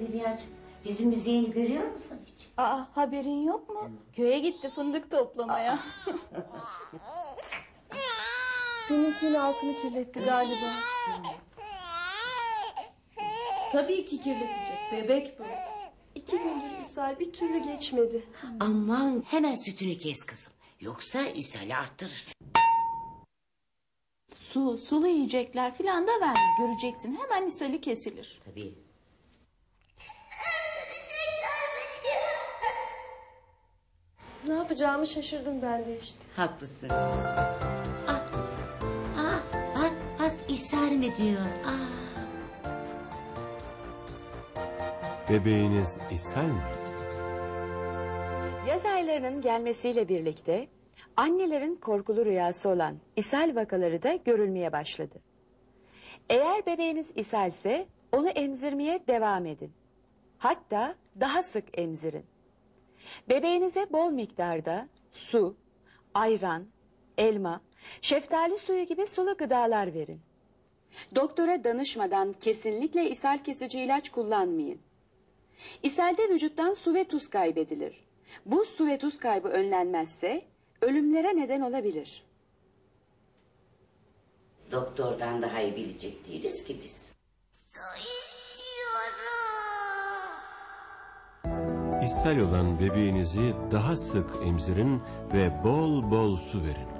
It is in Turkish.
Hülya'cığım? Bizim müziğini görüyor musun hiç? Aa haberin yok mu? Köye gitti fındık toplamaya. Seninkinin altını kirletti galiba. Tabii ki kirletecek. Bebek bu. İki gündür ishal bir türlü geçmedi. Aman hemen sütünü kes kızım. Yoksa ishali arttırır. Su, sulu yiyecekler filan da verme. Göreceksin hemen ishali kesilir. Tabii. Ne yapacağımı şaşırdım ben de işte. Haklısın. Ah, ah, bak, bak ishal mi diyor. Ah. Bebeğiniz ishal mi? Yaz aylarının gelmesiyle birlikte annelerin korkulu rüyası olan ishal vakaları da görülmeye başladı. Eğer bebeğiniz ishalse onu emzirmeye devam edin. Hatta daha sık emzirin. Bebeğinize bol miktarda su, ayran, elma, şeftali suyu gibi sulu gıdalar verin. Doktora danışmadan kesinlikle ishal kesici ilaç kullanmayın. İshalde vücuttan su ve tuz kaybedilir. Bu su ve tuz kaybı önlenmezse ölümlere neden olabilir. Doktordan daha iyi bilecek değiliz ki biz. İshal olan bebeğinizi daha sık emzirin ve bol bol su verin.